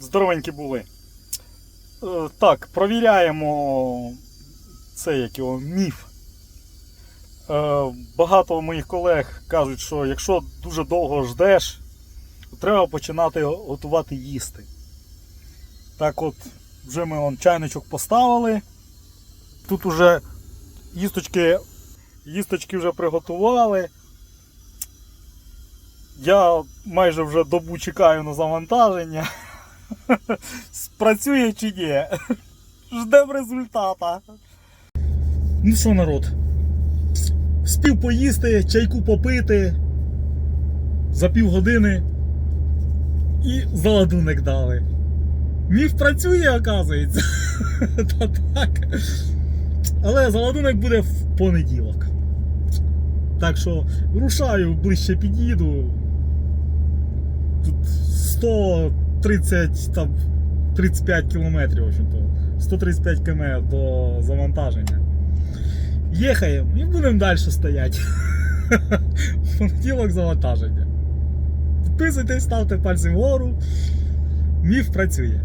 здоровенькі були. Е, Так, провіряємо це як його міф. Е, Багато моїх колег кажуть, що якщо дуже довго ждеш, то треба починати готувати їсти. Так от, вже ми вон, чайничок поставили. Тут уже їсточки, їсточки вже приготували. Я майже вже добу чекаю на завантаження. Спрацює чи ні? Ждемо результата. Ну що, народ? Спів поїсти, чайку попити за півгодини і заладунок дали. Міф працює, оказується. Та так. Але заладунок буде в понеділок. Так що рушаю, ближче під'їду. Тут 130 там 35 кілометрів, в общем-то. 135 км до завантаження. Їхаємо і будемо далі стояти. Понеділок завантаження. Підписуйтесь, ставте пальці вгору. Міф працює.